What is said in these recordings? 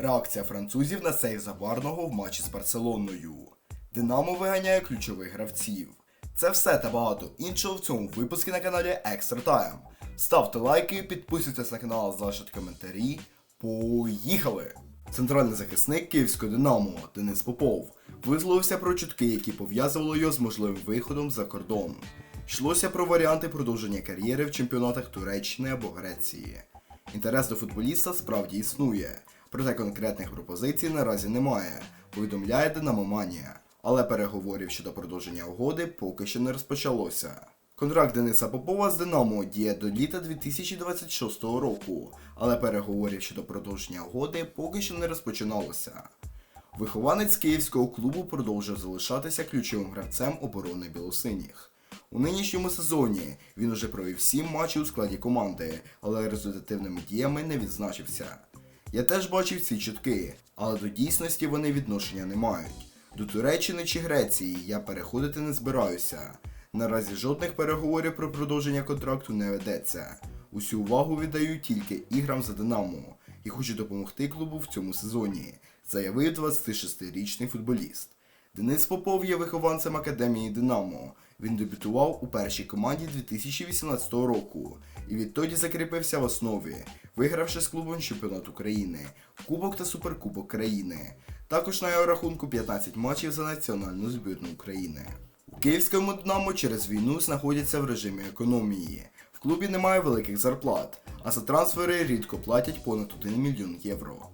Реакція французів на сейв Забарного в матчі з Барселоною. Динамо виганяє ключових гравців. Це все та багато іншого в цьому випуску на каналі Extra Time. Ставте лайки, підписуйтесь на канал, залишайте коментарі. Поїхали! Центральний захисник Київського Динамо Денис Попов висловився про чутки, які пов'язували його з можливим виходом за кордон. Йшлося про варіанти продовження кар'єри в чемпіонатах Туреччини або Греції. Інтерес до футболіста справді існує, проте конкретних пропозицій наразі немає, повідомляє Динамоманія. Але переговорів щодо продовження угоди поки що не розпочалося. Контракт Дениса Попова з Динамо діє до літа 2026 року, але переговорів щодо продовження угоди поки що не розпочиналося. Вихованець київського клубу продовжив залишатися ключовим гравцем оборони білосиніх. У нинішньому сезоні він уже провів 7 матчів у складі команди, але результативними діями не відзначився. Я теж бачив ці чутки, але до дійсності вони відношення не мають. До Туреччини чи Греції я переходити не збираюся. Наразі жодних переговорів про продовження контракту не ведеться. Усю увагу віддаю тільки іграм за Динамо і хочу допомогти клубу в цьому сезоні, заявив 26-річний футболіст. Денис Попов є вихованцем академії Динамо. Він дебютував у першій команді 2018 року і відтоді закріпився в основі, вигравши з клубом чемпіонат України, Кубок та Суперкубок країни. Також на його рахунку 15 матчів за національну збірну України. У київському Динамо через війну знаходяться в режимі економії. В клубі немає великих зарплат, а за трансфери рідко платять понад 1 мільйон євро.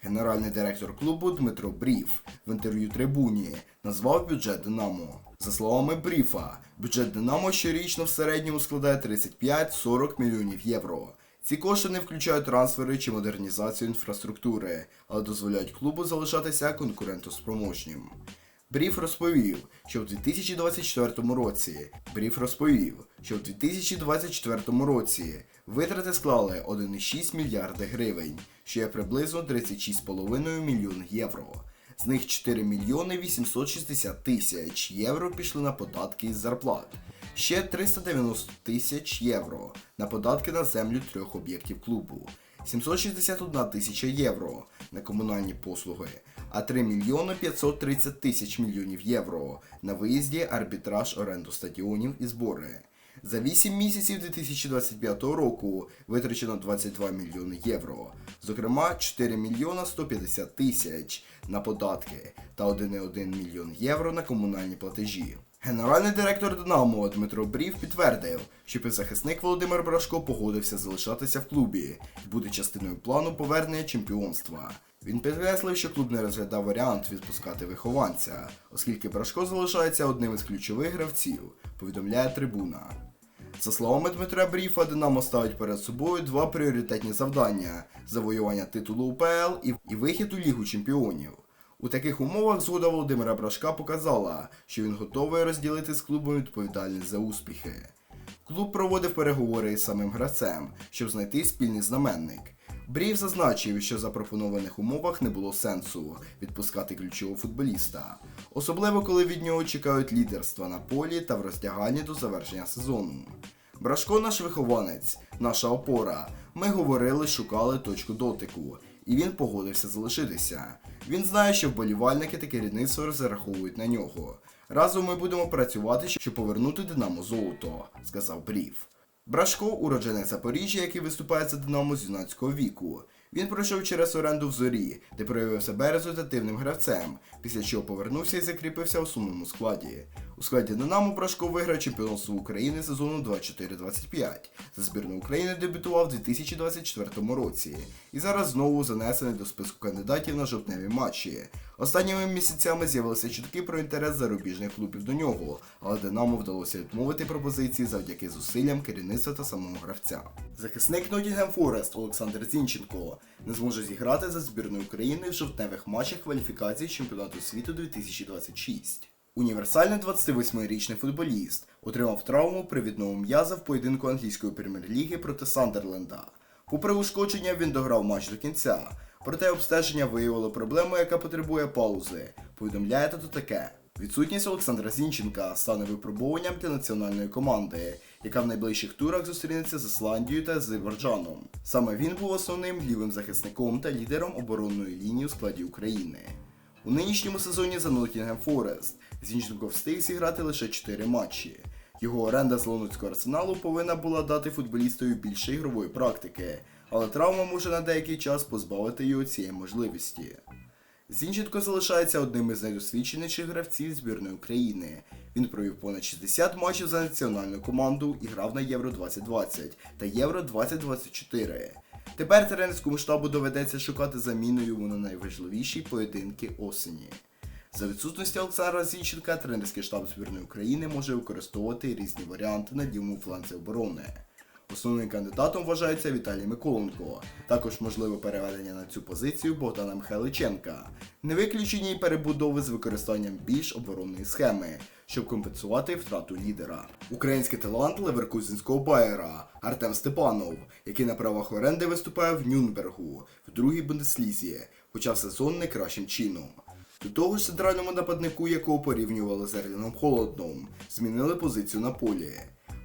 Генеральний директор клубу Дмитро Бріф в інтерв'ю трибуні назвав бюджет Динамо. За словами Бріфа, бюджет Динамо щорічно в середньому складає 35-40 мільйонів євро. Ці кошти не включають трансфери чи модернізацію інфраструктури, але дозволяють клубу залишатися конкурентоспроможнім. Бріф розповів, що в 2024 році Бріф розповів, що в 2024 році витрати склали 1,6 мільярди гривень, що є приблизно 36,5 мільйон євро. З них 4 мільйони 860 тисяч євро пішли на податки із зарплат. Ще 390 тисяч євро на податки на землю трьох об'єктів клубу, 761 тисяча євро на комунальні послуги, а 3 мільйони 530 тисяч мільйонів євро на виїзді, арбітраж, оренду стадіонів і збори. За 8 місяців 2025 року витрачено 22 мільйони євро, зокрема 4 мільйона 150 тисяч на податки та 1,1 мільйон євро на комунальні платежі. Генеральний директор Динамо Дмитро Брів підтвердив, що півзахисник Володимир Брашко погодився залишатися в клубі і буде частиною плану повернення чемпіонства. Він підкреслив, що клуб не розглядав варіант відпускати вихованця, оскільки Брашко залишається одним із ключових гравців, повідомляє трибуна. За словами Дмитра Бріфа, Динамо ставить перед собою два пріоритетні завдання: завоювання титулу УПЛ і, вихід у Лігу Чемпіонів. У таких умовах згода Володимира Брашка показала, що він готовий розділити з клубом відповідальність за успіхи. Клуб проводив переговори із самим гравцем, щоб знайти спільний знаменник. Брів зазначив, що в запропонованих умовах не було сенсу відпускати ключового футболіста, особливо коли від нього чекають лідерства на полі та в роздяганні до завершення сезону. Брашко наш вихованець, наша опора. Ми говорили, шукали точку дотику, і він погодився залишитися. Він знає, що вболівальники та керівництво розраховують на нього. Разом ми будемо працювати, щоб повернути Динамо золото, сказав Брів. Брашко уродженець Запоріжжя, який виступає за Динамо з юнацького віку. Він пройшов через оренду в зорі, де проявив себе результативним гравцем, після чого повернувся і закріпився у сумному складі. У складі Динамо Брашко виграв чемпіонство України сезону 24-25. За збірну України дебютував у 2024 році і зараз знову занесений до списку кандидатів на жовтневі матчі. Останніми місяцями з'явилися чутки про інтерес зарубіжних клубів до нього, але Динамо вдалося відмовити пропозиції завдяки зусиллям керівництва та самого гравця. Захисник Нотінгем Форест Олександр Зінченко не зможе зіграти за збірною України в жовтневих матчах кваліфікації чемпіонату світу 2026. Універсальний 28-річний футболіст отримав травму привідного м'яза в поєдинку англійської прем'єр-ліги проти Сандерленда. Попри ушкодження, він дограв матч до кінця, проте обстеження виявило проблему, яка потребує паузи. Повідомляє то таке. Відсутність Олександра Зінченка стане випробуванням для національної команди, яка в найближчих турах зустрінеться з Ісландією та Азербайджаном. Саме він був основним лівим захисником та лідером оборонної лінії у складі України. У нинішньому сезоні за Ноттінгем Форест Зінченко встиг зіграти лише 4 матчі. Його оренда з лондонського арсеналу повинна була дати футболістові більше ігрової практики, але травма може на деякий час позбавити його цієї можливості. Зінченко залишається одним із найдосвідченіших гравців збірної України. Він провів понад 60 матчів за національну команду і грав на Євро 2020 та Євро 2024. Тепер тренерському штабу доведеться шукати заміну йому на найважливіші поєдинки осені. За відсутності Олександра Зінченка тренерський штаб збірної України може використовувати різні варіанти на лівому фланзі оборони. Основним кандидатом вважається Віталій Миколенко. Також можливе переведення на цю позицію Богдана Михайличенка. Не виключені перебудови з використанням більш оборонної схеми, щоб компенсувати втрату лідера. Український талант Леверкузинського Байера Артем Степанов, який на правах оренди виступає в Нюнбергу в другій Бундеслізі, почав сезон не кращим чином. До того ж, центральному нападнику, якого порівнювали з Ерліном Холодном, змінили позицію на полі.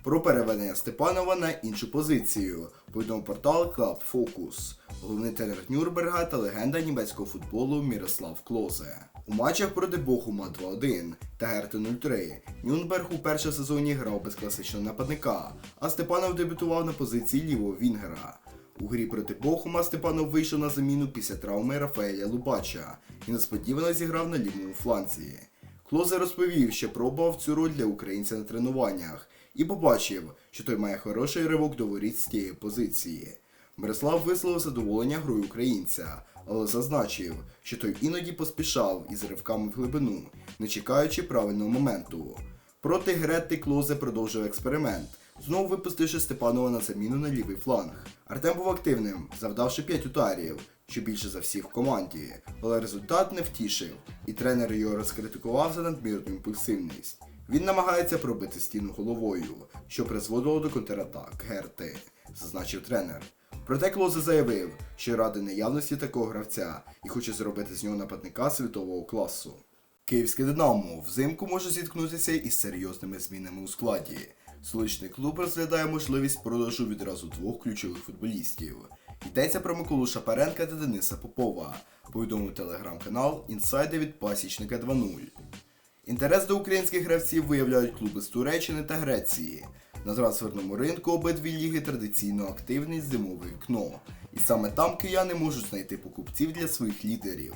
Про переведення Степанова на іншу позицію повідомив портал Club Focus, головний тренер Нюрнберга та легенда німецького футболу Мірослав Клозе. У матчах проти Бохума 2-1 та Герти 0-3 Нюнберг у першому сезоні грав без класичного нападника, а Степанов дебютував на позиції лівого Вінгера. У грі проти Бохума Степанов вийшов на заміну після травми Рафаеля Лубача і несподівано зіграв на лівому фланзі. Клозе розповів, що пробував цю роль для українця на тренуваннях і побачив, що той має хороший ривок до воріт з тієї позиції. Мирослав висловив задоволення грою українця, але зазначив, що той іноді поспішав із ривками в глибину, не чекаючи правильного моменту. Проти Гретти Клозе продовжив експеримент, знову випустивши Степанова на заміну на лівий фланг. Артем був активним, завдавши 5 ударів, що більше за всіх в команді, але результат не втішив, і тренер його розкритикував за надмірну імпульсивність. Він намагається пробити стіну головою, що призводило до контратак Герти, зазначив тренер. Проте Клозе заявив, що радий наявності такого гравця і хоче зробити з нього нападника світового класу. Київське Динамо взимку може зіткнутися із серйозними змінами у складі. Столичний клуб розглядає можливість продажу відразу двох ключових футболістів. Йдеться про Миколу Шапаренка та Дениса Попова, повідомив телеграм-канал Інсайди від Пасічника 2.0. Інтерес до українських гравців виявляють клуби з Туреччини та Греції. На трансферному ринку обидві ліги традиційно активні зимове вікно, і саме там кияни можуть знайти покупців для своїх лідерів.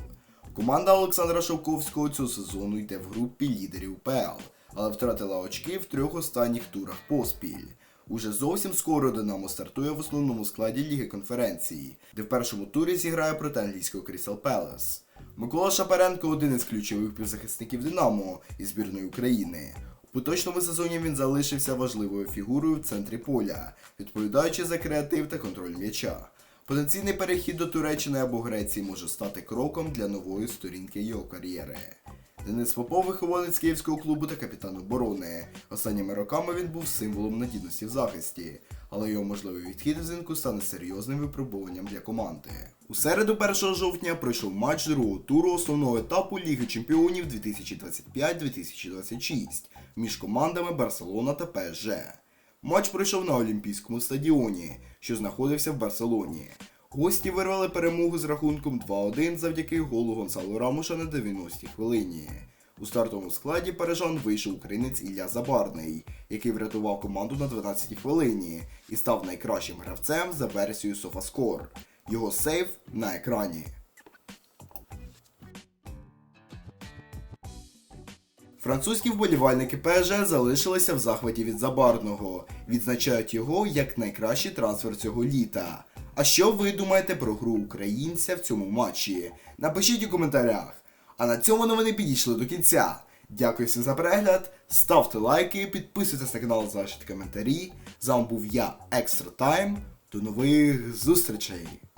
Команда Олександра Шовковського цього сезону йде в групі лідерів ПЛ, але втратила очки в трьох останніх турах поспіль. Уже зовсім скоро Динамо стартує в основному складі Ліги конференції, де в першому турі зіграє проти англійського Крісал Пелес. Микола Шапаренко один із ключових півзахисників Динамо і збірної України. У поточному сезоні він залишився важливою фігурою в центрі поля, відповідаючи за креатив та контроль м'яча. Потенційний перехід до Туреччини або Греції може стати кроком для нової сторінки його кар'єри. Денис Попов вихованець київського клубу та капітан оборони. Останніми роками він був символом надійності в захисті, але його можливий відхід взимку стане серйозним випробуванням для команди. У середу 1 жовтня пройшов матч другого туру основного етапу Ліги Чемпіонів 2025-2026 між командами Барселона та ПСЖ. Матч пройшов на Олімпійському стадіоні, що знаходився в Барселоні. Гості вирвали перемогу з рахунком 2-1 завдяки голу Гонсалу Рамуша на 90-й хвилині. У стартовому складі парижан вийшов українець Ілля Забарний, який врятував команду на 12-й хвилині і став найкращим гравцем за версією SofaScore. Його сейф на екрані. Французькі вболівальники ПСЖ залишилися в захваті від Забарного, відзначають його як найкращий трансфер цього літа. А що ви думаєте про гру українця в цьому матчі? Напишіть у коментарях. А на цьому новини підійшли до кінця. Дякую всім за перегляд, ставте лайки, підписуйтесь на канал, залишайте коментарі. З вами був я, Екстра Тайм. До нових зустрічей!